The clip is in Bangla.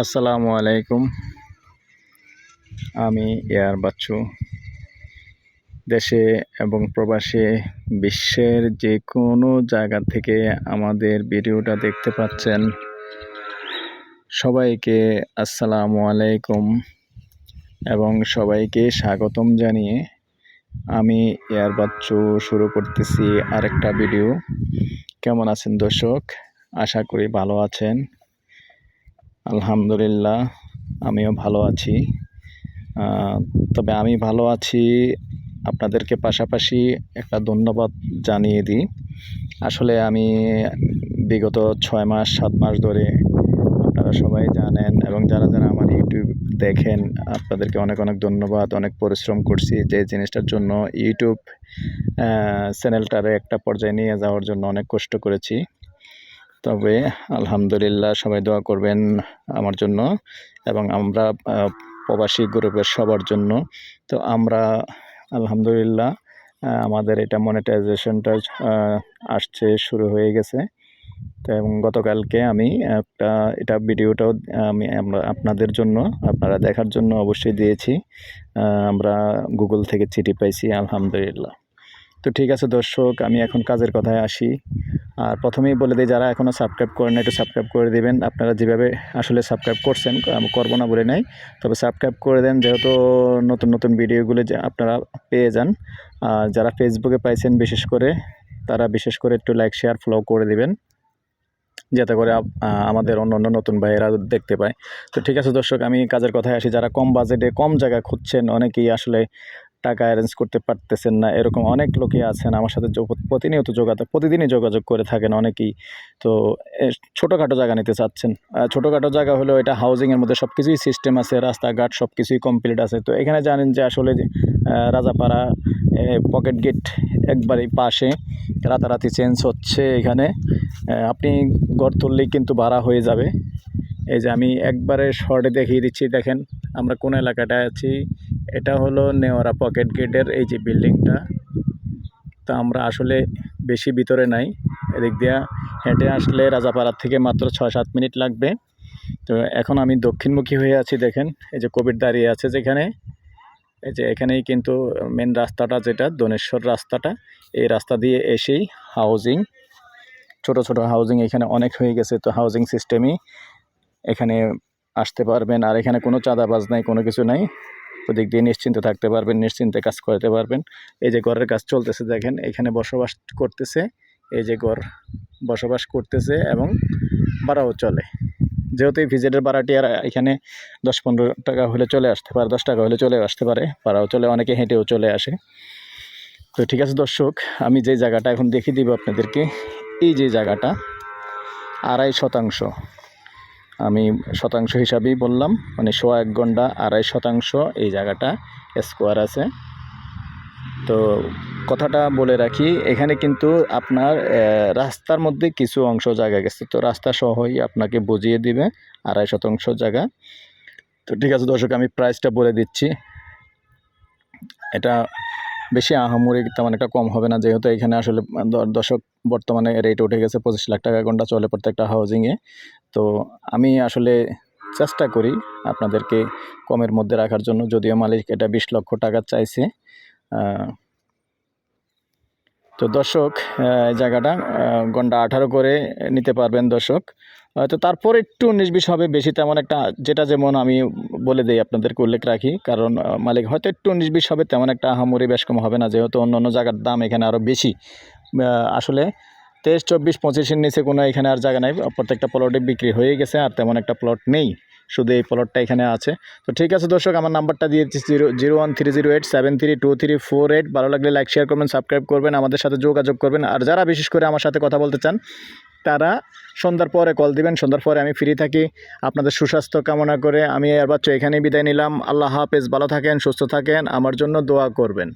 আসসালামু আলাইকুম। আমি এয়ার বাচ্চু। দেশে এবং প্রবাসে বিশ্বের যে কোনো জায়গা থেকে আমাদের ভিডিওটা দেখতে পাচ্ছেন। সবাইকে আসসালামু আলাইকুম এবং সবাইকে স্বাগতম জানিয়ে আমি এয়ার বাচ্চু শুরু করতেছি আরেকটা ভিডিও। কেমন আছেন দর্শক? আশা করি ভালো আছেন। আলহামদুলিল্লাহ, আমিও ভালো আছি। তবে আমি ভালো আছি, আপনাদেরকে পাশাপাশি একটা ধন্যবাদ জানিয়ে দিই। আসলে আমি বিগত ছয় মাস, সাত মাস ধরে আপনারা সবাই জানেন এবং যারা যারা আমার ইউটিউব দেখেন, আপনাদেরকে অনেক অনেক ধন্যবাদ, অনেক পরিশ্রম করছি যে জিনিসটার জন্য ইউটিউব চ্যানেলটারে একটা পর্যায়ে নিয়ে যাওয়ার জন্য অনেক কষ্ট করেছি। তবে আলহামদুলিল্লাহ সবাই দোয়া করবেন আমার জন্য এবং আমরা প্রবাসী গ্রুপের সবার জন্য। তো আমরা আলহামদুলিল্লাহ আমাদের এটা মনিটাইজেশনটা আসছে, শুরু হয়ে গেছে। তো এবং গতকালকে আমি একটা, এটা ভিডিওটাও আমি আমরা আপনাদের জন্য, আপনারা দেখার জন্য অবশ্যই দিয়েছি। আমরা গুগল থেকে চিঠি পাইছি, আলহামদুলিল্লাহ। তো ঠিক আছে দর্শক, আমি এখন কাজের কথায় আসি। আর প্রথমেই বলে দিই, যারা এখনও সাবস্ক্রাইব করেন একটু সাবস্ক্রাইব করে দিবেন। আপনারা যেভাবে আসলে সাবস্ক্রাইব করছেন, আমি করব না বলে নাই। তবে সাবস্ক্রাইব করে দেন, যেহেতু নতুন নতুন ভিডিওগুলো আপনারা পেয়ে যান। আর যারা ফেসবুকে পাইছেন, বিশেষ করে, তারা বিশেষ করে একটু লাইক শেয়ার ফলো করে দিবেন। যাতে করে আমাদের অন্য অন্য নতুন ভাইয়েরা দেখতে পায়। তো ঠিক আছে দর্শক, আমি কাজের কথায় আসি। যারা কম বাজেটে, কম জায়গা খুঁজছেন, অনেকেই আসলে টাকা অ্যারেঞ্জ করতে পারতেছেন না। এরকম অনেক লোকই আছেন আমার সাথে প্রতিনিয়ত যোগাযোগ, প্রতিদিনই যোগাযোগ করে থাকেন অনেকেই। তো ছোটোখাটো জায়গা নিতে চাচ্ছেন। ছোটোখাটো জায়গা হলেও এটা হাউজিংয়ের মধ্যে সব কিছুই সিস্টেম আছে, রাস্তাঘাট সব কিছুই কমপ্লিট আছে। তো এখানে জানেন যে আসলে রাজাপাড়া পকেট গেট একবারেই পাশে। রাতারাতি চেঞ্জ হচ্ছে এখানে। আপনি ঘর তুললেই কিন্তু ভাড়া হয়ে যাবে। এই যে আমি একবারে শর্টে দেখিয়ে দিচ্ছি, দেখেন আমরা কোন এলাকাটায় আছি এটা হলো নেওয়ারা পকেট গেটের এই যে বিল্ডিংটা। তো আমরা আসলে বেশি ভিতরে নাই, এদিক দিয়া হেঁটে আসলে রাজাপাড়ার থেকে মাত্র ছয় সাত মিনিট লাগবে। তো এখন আমি দক্ষিণমুখী হয়ে আছি, দেখেন, এই যে কোভিড দাঁড়িয়ে আছে যেখানে। এই যে এখানেই কিন্তু মেন রাস্তাটা যেটা, দনেশ্বর রাস্তাটা, এই রাস্তা দিয়ে এসেই হাউজিং ছোট ছোট হাউজিং এখানে অনেক হয়ে গেছে, তো হাউজিং সিস্টেমই এখানে আসতে পারবেন। আর এখানে কোনো চাঁদাবাজ নাই, কোনো কিছু নাই। ওদিক দিয়ে নিশ্চিন্তে থাকতে পারবেন, নিশ্চিন্তে কাজ করতে পারবেন। এই যে ঘরের কাজ চলতেছে দেখেন, এখানে বসবাস করতেছে, এই যে ঘর বসবাস করতেছে এবং ভাড়াও চলে। যেহেতু এই ভিজিটের ভাড়াটি আর এখানে দশ পনেরো টাকা হলে চলে আসতে পারে, দশ টাকা হলে চলে আসতে পারে, ভাড়াও চলে, অনেকে হেঁটেও চলে আসে। তো ঠিক আছে দর্শক, আমি যে জায়গাটা এখন দেখিয়ে দিব আপনাদেরকে, এই যে জায়গাটা আড়াই শতাংশ। আমি শতাংশ হিসাবেই বললাম মানে সোয়া এক ঘণ্টা আড়াই শতাংশ এই জায়গাটা স্কোয়ার আছে। তো কথাটা বলে রাখি, এখানে কিন্তু আপনার রাস্তার মধ্যে কিছু অংশ জায়গা গেছে। তো রাস্তা সহই আপনাকে বুঝিয়ে দিবে, আড়াই শতাংশ জায়গা। তো ঠিক আছে দর্শক, আমি প্রাইসটা বলে দিচ্ছি। এটা বেশি আহামরি তেমন একটা কম হবে না। যেহেতু এখানে আসলে দ- দশক বর্তমানে রেট উঠে গেছে, পঁচিশ লাখ টাকা ঘণ্টা চলে প্রত্যেকটা হাউজিংয়ে তো আমি আসলে চেষ্টা করি আপনাদেরকে কমের মধ্যে রাখার জন্য। যদিও মালিক এটা বিশ লক্ষ টাকা চাইছে তো দর্শক জায়গাটা ঘণ্টা আঠারো করে নিতে পারবেন দর্শক। হয়তো তারপর একটু বিশ হবে বেশি তেমন একটা, যেটা যেমন আমি বলে দিই, আপনাদেরকে উল্লেখ রাখি। কারণ মালিক হয়তো একটু বিশ হবে, তেমন একটা আহামরি বেশ কম হবে না। যেহেতু অন্য অন্য জায়গার দাম এখানে আরও বেশি। আসলে তেইশ, চব্বিশ, পঁচিশের নিচে কোনো এখানে আর জায়গা নাই। প্রত্যেকটা প্লটে বিক্রি হয়ে গেছে, আর তেমন একটা প্লট নেই। শুধু এই প্লটটা এখানে আছে। তো ঠিক আছে দর্শক, আমার নাম্বারটা দিয়েছি zero zero one three zero eight, seven three two three four eight. ভালো লাগলে লাইক শেয়ার করবেন সাবস্ক্রাইব করবেন, আমাদের সাথে যোগাযোগ করবেন। আর যারা বিশেষ করে আমার সাথে কথা বলতে চান তারা সন্ধ্যার পরে কল দিবেন। সন্ধ্যার পরে আমি ফ্রি থাকি। আপনাদের সুস্বাস্থ্য কামনা করে আমি আর বাচ্চা এখানেই বিদায় নিলাম। আল্লাহ হাফেজ। ভালো থাকেন, সুস্থ থাকেন। আমার জন্য দোয়া করবেন।